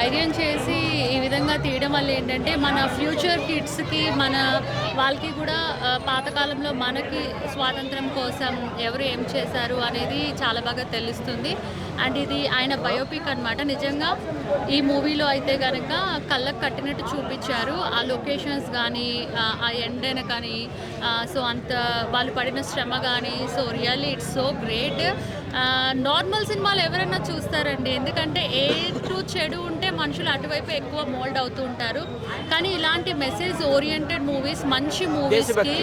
ధైర్యం చేసి ఈ విధంగా తీయడం వల్ల ఏంటంటే మన ఫ్యూచర్ కిడ్స్కి మన వాళ్ళకి కూడా పాతకాలంలో మనకి స్వాతంత్రం కోసం ఎవరు ఏం చేశారు అనేది చాలా బాగా తెలుస్తుంది. అండ్ ఇది ఆయన బయోపిక్ అన్నమాట. నిజంగా ఈ మూవీలో అయితే కనుక కళ్ళకు కట్టినట్టు చూపించారు. ఆ లొకేషన్స్ కానీ ఆ ఎండన కానీ సో అంత వాళ్ళు పడిన శ్రమ కానీ so really it's so great. Normal సినిమాలు ఎవరైనా చూస్తారండి. ఎందుకంటే ఏ టు చెడు ఉంటే మనుషులు అటువైపు ఎక్కువ మోల్డ్ అవుతూ ఉంటారు. కానీ ఇలాంటి మెసేజ్ ఓరియంటెడ్ మూవీస్ మంచి మూవీస్కి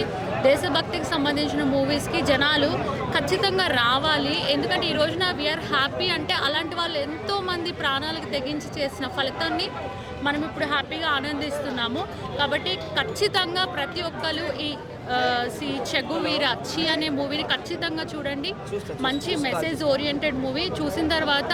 దేశభక్తికి సంబంధించిన మూవీస్కి జనాలు ఖచ్చితంగా రావాలి. ఎందుకంటే ఈ రోజున వీఆర్ హ్యాపీ అంటే అలాంటి వాళ్ళు ఎంతో మంది ప్రాణాలకు తెగించి చేసిన ఫలితాన్ని మనం ఇప్పుడు హ్యాపీగా ఆనందిస్తున్నాము. కాబట్టి ఖచ్చితంగా ప్రతి ఒక్కరు ఈ సి చెగు వీర చి అనే మూవీని ఖచ్చితంగా చూడండి. మంచి మెసేజ్ ఓరియంటెడ్ మూవీ. చూసిన తర్వాత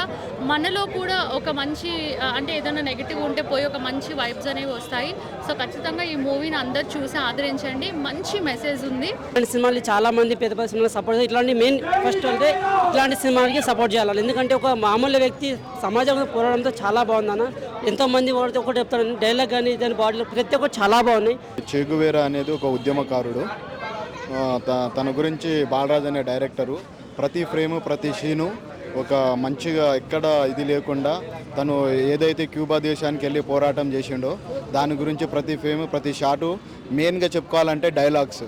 మనలో కూడా ఒక మంచి అంటే ఏదైనా నెగిటివ్ ఉంటే పోయి ఒక మంచి వైబ్స్ అనేవి వస్తాయి. సో ఖచ్చితంగా ఈ మూవీని అందరు చూసి ఆదరించండి. మంచి మెసేజ్ ఉంది. ఇలాంటి సినిమాలు చాలా మంది పెద్ద పెద్ద సినిమాలు సపోర్ట్ ఇట్లాంటి మెయిన్ ఫస్ట్ అంటే ఇట్లాంటి సినిమాలకి సపోర్ట్ చేయాలి. ఎందుకంటే ఒక మామూలు వ్యక్తి సమాజంలో పోరాడంతో చాలా బాగుందన్న ఎంతో మంది వాడితే ఒకటి చెప్తాను. డైలాగ్ కానీ దాని బాడీలో ప్రతి ఒక్కటి చాలా బాగున్నాయి. చేగువేరా అనేది ఒక ఉద్యమకారుడు. తన గురించి బాలరాజ్ అనే డైరెక్టరు ప్రతి ఫ్రేము ప్రతి సీను ఒక మంచిగా ఎక్కడ ఇది లేకుండా తను ఏదైతే క్యూబా దేశానికి వెళ్ళి పోరాటం చేసిండో దాని గురించి ప్రతి ఫ్రేము ప్రతి షాటు మెయిన్గా చెప్పుకోవాలంటే డైలాగ్స్.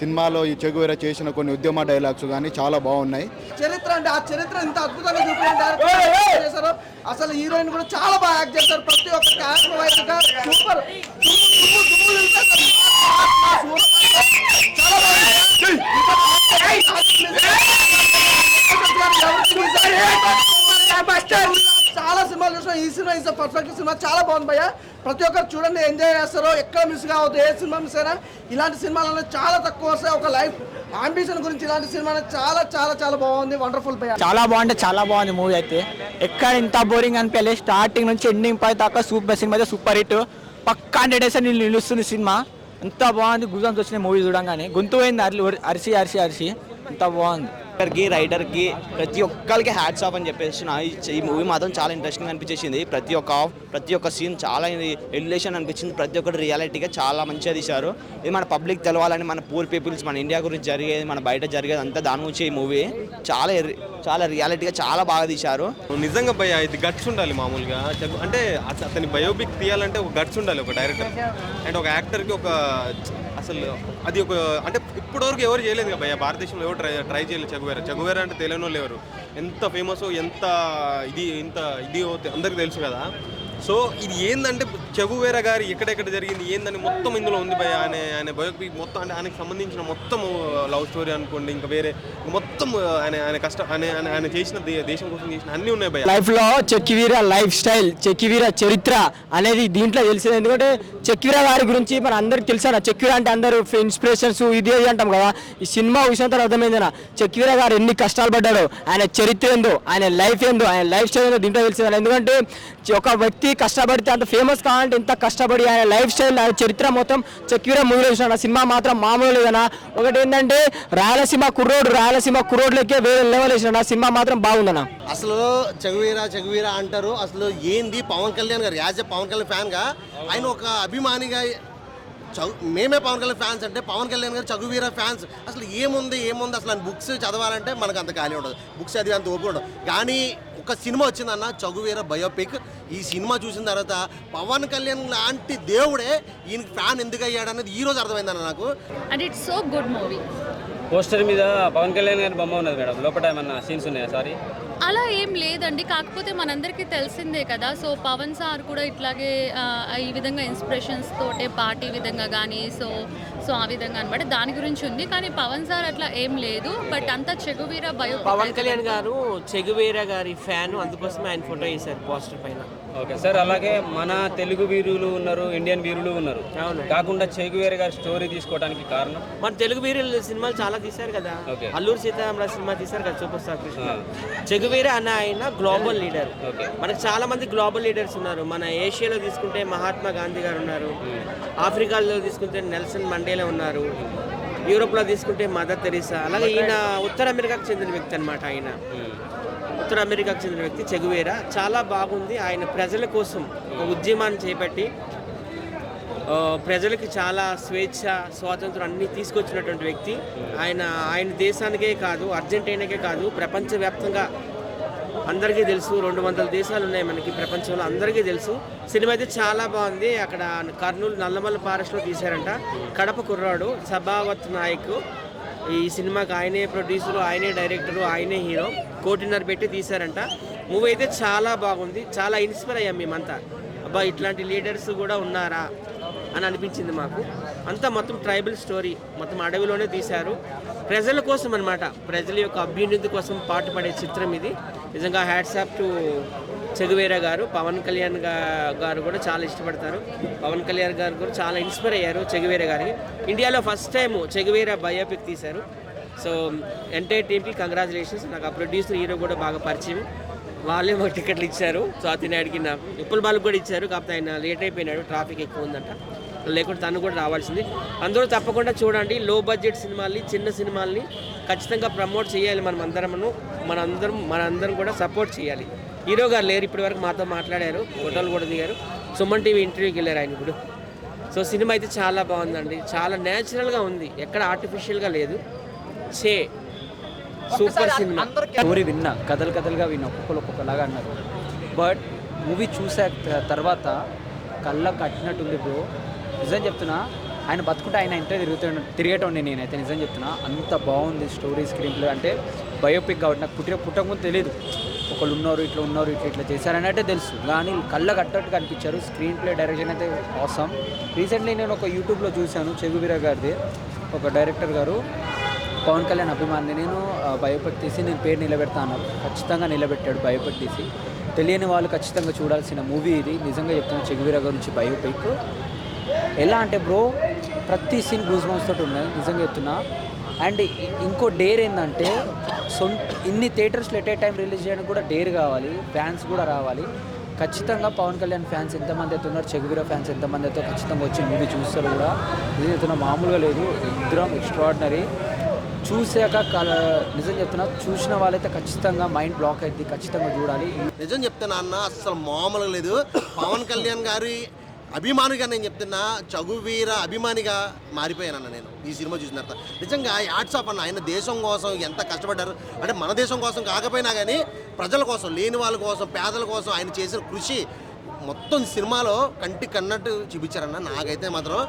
సినిమాలో ఈ చెగువేరా చేసిన కొన్ని ఉద్యమ డైలాగ్స్ కానీ చాలా బాగున్నాయి. చరిత్ర అంటే ఆ చరిత్ర ఇంత అద్భుతంగా చూపించారు అసలు హీరోయిన్ కూడా చాలా బాగా యాక్ట్ చేస్తారు ప్రతి ఒక్క క్యారెక్టర్ వైజ్గా సూపర్. దుమ్ము దుమ్ము దుమ్ము నిలిపేస్తారు. చాలా బాగుంది చాలా సినిమాలు చూసాం ఈ సినిమా ఇస్ పర్ఫెక్ట్ సినిమా చాలా బాగుంది భయ్య. ప్రతి ఒక్కరు చూడండి ఎంజాయ్ చేస్తారు ఎక్కడ మిస్ కావద్దు ఏ సినిమా మిస్ అయినా ఇలాంటి సినిమాలలో చాలా తక్కువ వస్తాయి ఒక లైఫ్ అంబిషన్ గురించి ఇలాంటి సినిమా చాలా చాలా చాలా బాగుంది వండర్ఫుల్ భయ్య. చాలా బాగుంటే చాలా బాగుంది మూవీ అయితే. ఎక్కడ ఇంత బోరింగ్ అనిపించలేదు. స్టార్టింగ్ నుంచి ఎండింగ్ పై దాకా సూపర్ సినిమా అయితే సూపర్ హిట్ పక్కా హండ్రెడ్ డేస్ అని నిలుస్తుంది సినిమా. ఎంత బాగుంది గుజన్స్ వచ్చిన మూవీ చూడంగానే. గొంతు పోయింది అరి అరిసి అరిసి అరిసి. ఎంత బాగుంది. కి రైటర్కి ప్రతి ఒక్కరికి హ్యాట్స్ ఆఫ్ అని చెప్పేసి నా ఈ- మూవీ మాత్రం చాలా ఇంట్రెస్టింగ్ అనిపించేసింది. ప్రతి ఒక్క ప్రతి ఒక్క సీన్ చాలా ఎలిలేషన్ అనిపించింది. ప్రతి ఒక్కటి రియాలిటీగా చాలా మంచిగా తీశారు. ఇది మన పబ్లిక్ తెలవాలని మన పూర్ పీపుల్స్ మన ఇండియా గురించి జరిగేది మన బయట జరిగేది అంతా దాని గురించి ఈ మూవీ చాలా చాలా రియాలిటీగా చాలా బాగా తీశారు. నిజంగా భయ ఇది గట్స్ ఉండాలి మామూలుగా. అంటే అత- అతని బయోపిక్ తీయాలంటే ఒక గట్స్ ఉండాలి ఒక డైరెక్టర్ అండ్ ఒక యాక్టర్కి ఒక అసలు అది ఒక అంటే ఇప్పటివరకు ఎవరు చేయలేదు కదా భారతదేశంలో ఎవరు ట్రై ట్రై చేయలేదు చగువేరా. చగువేరా అంటే తెలియని వాళ్ళు ఎవరు? ఎంత ఫేమస్ ఎంత ఇది ఇంత ఇది అందరికి తెలుసు కదా. సో ఇది ఏంటంటే చెగువేర గారి ఎక్కడెక్కడ జరిగింది? ఏందని మొత్తం ఇందులో ఉంది భయ ఆయన ఆయన బయోపిక్ మొత్తం అంటే ఆయనకు సంబంధించిన మొత్తం లవ్ స్టోరీ అనుకోండి ఇంకా వేరే మొత్తం uh, ఆయన ఆయన కష్టం ఆయన ఆయన చేసిన దేశం కోసం చేసిన అన్నీ ఉన్నాయి భయ లైఫ్లో చెక్కివీర లైఫ్ స్టైల్ చెక్కివీర చరిత్ర అనేది దీంట్లో తెలిసింది. ఎందుకంటే చెక్కివీర గారి గురించి మన అందరికి తెలుసా? చెక్కివీర అంటే అందరూ ఇన్స్పిరేషన్స్ ఇది అది అంటాం కదా. ఈ సినిమా చూసిన తర్వాత అర్థమైందినా? చెక్కివీర గారు ఎన్ని కష్టాలు పడ్డాడో? ఆయన చరిత్ర ఏందో? ఆయన లైఫ్ ఏందో? ఆయన లైఫ్ స్టైల్ ఏందో దీంట్లో తెలిసిందా. ఎందుకంటే ఒక వ్యక్తి కష్టపడితే అంత ఫేమస్ అంటే ఇంత కష్టపడి ఆయన లైఫ్ స్టైల్ ఆయన చరిత్ర మొత్తం చెక్కివీర మూవీలో చూసిన సినిమా మాత్రం మామూలు లేదనా ఒకటి ఏంటంటే రాయలసీమ కుర్రోడు రాయలసీమ కుర్రోడ్లకే వేరే లెవెల్ వేసిన సినిమా మాత్రం బాగుందన్న. అసలు చగువీరా చగువీరా అంటారు. అసలు ఏంది? పవన్ కళ్యాణ్ గారు యాజ్ ఎ పవన్ కళ్యాణ్ ఫ్యాన్గా ఆయన ఒక అభిమానిగా చదువు మేమే పవన్ కళ్యాణ్ ఫ్యాన్స్ అంటే పవన్ కళ్యాణ్ గారు చదువువీర ఫ్యాన్స్. అసలు ఏముంది ఏముంది? అసలు ఆయన బుక్స్ చదవాలంటే మనకు అంత ఖాళీ ఉండదు. బుక్స్ చదివి అంత ఓపిక ఉండదు. కానీ ఒక సినిమా వచ్చిందన్న చగువీర బయోపిక్. ఈ సినిమా చూసిన తర్వాత పవన్ కళ్యాణ్ లాంటి దేవుడే ఈయనకి ఫ్యాన్ ఎందుకు అయ్యాడనేది ఈ రోజు అర్థమైందన్న నాకు. And it's so good movie poster మీద పవన్ కళ్యాణ్ గారి బొమ్మ ఉన్నది మేడం. లోపల ఏమన్నా సీన్స్ ఉన్నాయా? సారీ అలా ఏం లేదండి. కాకపోతే మనందరికీ తెలిసిందే కదా. సో పవన్ సార్ కూడా ఇట్లాగే ఈ విధంగా ఇన్స్పిరేషన్స్ తోటే పార్టీ విధంగా కానీ సో సో ఆ విధంగా అనమాట దాని గురించి ఉంది. కానీ పవన్ సార్ అట్లా ఏం లేదు. బట్ అంతా చెగువీర బయో పవన్ కళ్యాణ్ గారు చెగువేరా గారి ఫ్యాన్ అందుకోసమే ఆయన ఫోటో వేశారు పోస్టర్ పైన. ఓకే సార్ అలాగే మన తెలుగు వీరులు ఉన్నారు ఇండియన్ వీరులు ఉన్నారు. కాకుండా చెగువేరి గారి స్టోరీ తీసుకోవడానికి కారణం? మన తెలుగు వీరుల సినిమాలు చాలా తీశారు కదా. అల్లూరు సీతారామరాజు సినిమా తీశారు కదా సూపర్ స్టార్ కృష్ణ చెగువేరా అన్న ఆయన గ్లోబల్ లీడర్. మనకు చాలా మంది గ్లోబల్ లీడర్స్ ఉన్నారు. మన ఏషియాలో తీసుకుంటే మహాత్మా గాంధీ గారు ఉన్నారు. ఆఫ్రికాలో తీసుకుంటే నెల్సన్ మండేలా ఉన్నారు. యూరోప్లో తీసుకుంటే మదర్ తెరీసా. అలాగే ఈయన ఉత్తర అమెరికాకు చెందిన వ్యక్తి అనమాట ఆయన. ఉత్తర అమెరికాకు చెందిన వ్యక్తి చెగువేరా. చాలా బాగుంది. ఆయన ప్రజల కోసం ఒక ఉద్యమాన్ని చేపట్టి ప్రజలకి చాలా స్వేచ్ఛ స్వాతంత్రం అన్నీ తీసుకొచ్చినటువంటి వ్యక్తి. ఆయన ఆయన దేశానికే కాదు అర్జెంటీనాకే కాదు ప్రపంచవ్యాప్తంగా అందరికీ తెలుసు. రెండు వందల దేశాలు ఉన్నాయి మనకి ప్రపంచంలో అందరికీ తెలుసు. సినిమా అయితే చాలా బాగుంది. అక్కడ కర్నూలు నల్లమల్ల ఫారెస్ట్లో తీశారంట. కడప కుర్రాడు సభావత్ నాయక్. ఈ సినిమాకి ఆయనే ప్రొడ్యూసరు ఆయనే డైరెక్టరు ఆయనే హీరో కోటిన్నర పెట్టి తీశారంట. మూవీ అయితే చాలా బాగుంది. చాలా ఇన్స్పైర్ అయ్యాం మేమంతా. అబ్బా ఇట్లాంటి లీడర్స్ కూడా ఉన్నారా అని అనిపించింది మాకు. అంతా మొత్తం ట్రైబల్ స్టోరీ మొత్తం అడవిలోనే తీశారు. ప్రజల కోసం అనమాట ప్రజల యొక్క అభ్యున్నతి కోసం పాటుపడే చిత్రం ఇది. నిజంగా హ్యాట్సాప్ టు చెగువేరా గారు పవన్ కళ్యాణ్ గారు కూడా చాలా ఇష్టపడతారు. పవన్ కళ్యాణ్ గారు కూడా చాలా ఇన్స్పైర్ అయ్యారు చెగువేరా గారికి. ఇండియాలో first time Che Guevara biopic తీశారు. సో ఎంటైర్ టీమ్కి కంగ్రాచులేషన్స్ నాకు ఆ ప్రొడ్యూసర్ హీరో కూడా బాగా పరిచయం. వాళ్ళే మాకు టికెట్లు ఇచ్చారు. స్వాతి నాయుడికి నా ఉప్పుల బాలకు కూడా ఇచ్చారు. కాకపోతే ఆయన లేట్ అయిపోయినాడు ట్రాఫిక్ ఎక్కువ ఉందంట. లేకుంటే తను కూడా రావాల్సింది. అందరూ తప్పకుండా చూడండి. లో బడ్జెట్ సినిమాల్ని చిన్న సినిమాల్ని ఖచ్చితంగా ప్రమోట్ చేయాలి మనం అందరమును మనందరం మనందరం కూడా సపోర్ట్ చేయాలి. హీరో గారు లేరు ఇప్పటి వరకు మాతో మాట్లాడారు ఫోటోలు కూడా దిగారు. సుమన్ టీవీ ఇంటర్వ్యూకి వెళ్ళారు ఆయన ఇప్పుడు. సో సినిమా అయితే చాలా బాగుందండి. చాలా న్యాచురల్గా ఉంది. ఎక్కడ ఆర్టిఫిషియల్గా లేదు. చే సూపర్ సినిమా. స్టోరీ విన్నా కథలు కథలుగా విన్నా ఒక్కొక్కరు ఒక్కొక్కలాగా అన్నారు. బట్ మూవీ చూసాక తర్వాత కళ్ళ కట్టినట్టుంది బ్రో. నిజం చెప్తున్నా ఆయన బతుకుంటే ఆయన ఇంటే తిరుగుతాడు తిరిగేటోండి నేనైతే నిజం చెప్తున్నా. అంత బాగుంది స్టోరీ స్క్రీన్ ప్లే అంటే బయోపిక్ కాబట్టి నాకు పుట్టిన పుట్టకముందు తెలియదు ఒకళ్ళు ఉన్నారు ఇట్లా ఉన్నారు ఇట్లా ఇట్లా చేశారనైతే తెలుసు. కానీ కళ్ళ కట్టట్టు కనిపించారు. స్క్రీన్ ప్లే డైరెక్షన్ అయితే అవసరం రీసెంట్లీ నేను ఒక యూట్యూబ్లో చూశాను చెగుబీరా గారిది ఒక డైరెక్టర్ గారు. పవన్ కళ్యాణ్ అభిమాని నేను ఆ, బయోపిక్ తీసి నేను పేరు నిలబెడతాను. ఖచ్చితంగా నిలబెట్టాడు బయోపిక్ తీసి. తెలియని వాళ్ళు ఖచ్చితంగా చూడాల్సిన మూవీ ఇది. నిజంగా చెప్తున్నా చెగువీర గురించి బయోపిక్. ఎలా అంటే బ్రో ప్రతి సీన్ గూజ్ బంప్స్ తోటి ఉన్నాయి నిజంగా చెప్తున్నా. అండ్ ఇంకో డేర్ ఏంటంటే సొంత ఇన్ని థియేటర్స్లో ఎట్ ఏ టైం రిలీజ్ చేయడానికి కూడా డేర్ కావాలి ఫ్యాన్స్ కూడా రావాలి. ఖచ్చితంగా పవన్ కళ్యాణ్ ఫ్యాన్స్ ఎంతమంది అయితే ఉన్నారు చెగువీర ఫ్యాన్స్ ఎంతమంది అయితే ఖచ్చితంగా వచ్చి మూవీ చూస్తారు కూడా. ఇది చెప్తున్నా మామూలుగా లేదు ఇద్దరం ఎక్స్ట్రాడినరీ చూసాక కల నిజం చెప్తున్నా చూసిన వాళ్ళైతే ఖచ్చితంగా మైండ్ బ్లాక్ అయింది ఖచ్చితంగా చూడాలి. నిజం చెప్తున్నా అన్న అస్సలు మామూలుగా లేదు. పవన్ కళ్యాణ్ గారి అభిమానిగా నేను చెప్తున్నా చగువీర అభిమానిగా మారిపోయానన్న నేను ఈ సినిమా చూసిన తర్వాత. నిజంగా యాడ్సాప్ అన్న ఆయన దేశం కోసం ఎంత కష్టపడ్డారు? అంటే మన దేశం కోసం కాకపోయినా కానీ ప్రజల కోసం లేని వాళ్ళ కోసం పేదల కోసం ఆయన చేసిన కృషి మొత్తం సినిమాలో కంటి కన్నట్టు చూపించారన్న నాకైతే మాత్రం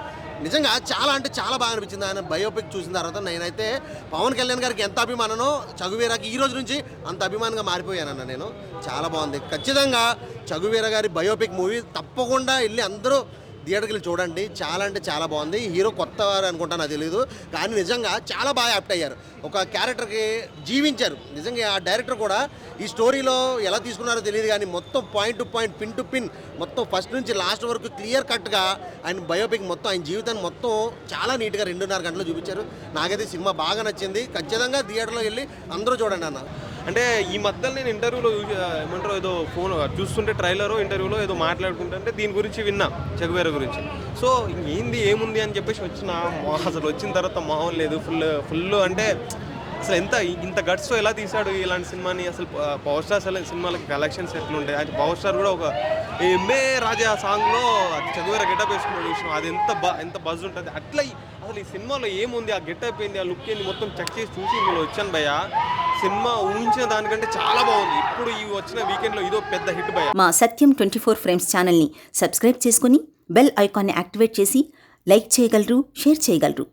నిజంగా చాలా అంటే చాలా బాగా అనిపించింది. ఆయన బయోపిక్ చూసిన తర్వాత నేనైతే పవన్ కళ్యాణ్ గారికి ఎంత అభిమాననో చగువీరాకి ఈ రోజు నుంచి అంత అభిమానంగా మారిపోయానన్న నేను. చాలా బాగుంది. ఖచ్చితంగా చగువీర గారి బయోపిక్ మూవీ తప్పకుండా వెళ్ళి అందరూ థియేటర్కి వెళ్ళి చూడండి. చాలా అంటే చాలా బాగుంది. హీరో కొత్త వారు అనుకుంటా నాకు తెలియదు కానీ నిజంగా చాలా బాగా యాప్ట్ అయ్యారు. ఒక క్యారెక్టర్కి జీవించారు. నిజంగా ఆ డైరెక్టర్ కూడా ఈ స్టోరీలో ఎలా తీసుకున్నారో తెలియదు కానీ మొత్తం point to point pin to pin మొత్తం ఫస్ట్ నుంచి లాస్ట్ వరకు క్లియర్ కట్గా ఆయన బయోపిక్ మొత్తం ఆయన జీవితాన్ని మొత్తం చాలా నీట్గా రెండున్నర గంటలు చూపించారు. నాకైతే సినిమా బాగా నచ్చింది. ఖచ్చితంగా థియేటర్లో వెళ్ళి అందరూ చూడండి అన్న. అంటే ఈ మధ్యలో నేను ఇంటర్వ్యూలో ఏమంటారు ఏదో ఫోన్ చూస్తుంటే ట్రైలర్ ఇంటర్వ్యూలో ఏదో మాట్లాడుకుంటుంటే దీని గురించి విన్నా చెగువేర గురించి. సో ఏంది ఏముంది అని చెప్పేసి వచ్చిన అసలు వచ్చిన తర్వాత మామూలు లేదు ఫుల్ ఫుల్ అంటే అసలు ఎంత ఇంత గట్స్ ఎలా తీశాడు ఇలాంటి సినిమాని? అసలు పవర్ స్టార్ అసలు సినిమాలకి కలెక్షన్స్ ఎట్లుంటాయి? అది పవర్ స్టార్ కూడా ఒక ఎంఏ రాజా సాంగ్లో చదువుర గెటప్ వేసుకున్నాడు విషయం అది ఎంత బ ఎంత బజ్ ఉంటుంది? అట్లా అసలు ఈ సినిమాలో ఏముంది? ఆ గెటప్ ఏంది? ఆ లుక్ ఏంది? మొత్తం చెక్ చేసి చూసి ఇందులో వచ్చాను భయ్యా. సినిమా ఊహించిన దానికంటే చాలా బాగుంది. ఇప్పుడు ఈ వచ్చిన వీకెండ్లో ఇదో పెద్ద హిట్ భయ. మా సత్యం ట్వంటీ ఫోర్ ఫ్రేమ్స్ ఛానల్ని సబ్స్క్రైబ్ చేసుకుని బెల్ ఐకాన్ని యాక్టివేట్ చేసి లైక్ చేయగలరు షేర్ చేయగలరు.